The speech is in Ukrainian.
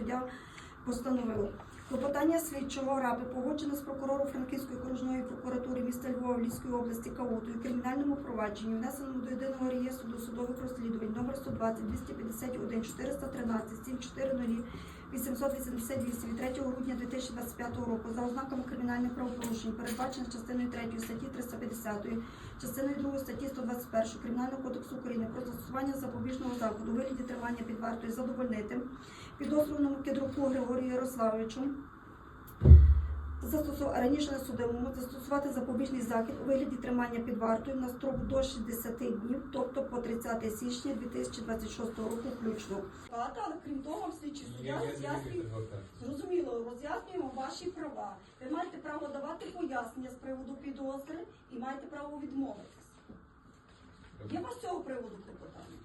суддя постановив. Клопотання слідчого раби погоджено з прокурором Франківської окружної прокуратури міста Львова Львівської області Каутою кримінальному провадженні, внесеному до єдиного реєстру досудових розслідувань номер 120 251 413 740 888 від 3 грудня 2025 року за ознаками кримінальних правопорушень, передбачених частиною 3 статті 350, частиною 2 статті 121 Кримінального кодексу України про застосування запобіжного заходу у вигляді тримання під вартою задовольнити підозрюваному Кедруку Григорію Ярославовичу застосу... раніше не судимому застосувати запобіжний захід у вигляді тримання під вартою на строк до 60 днів, тобто по 30 січня 2026 року включно. Але крім того, слідчий суддя роз'яснює Зрозуміло, роз'яснюємо ваші права. Ви маєте право давати пояснення з приводу і маєте право відмовитись. Є вас з цього приводу клопотання?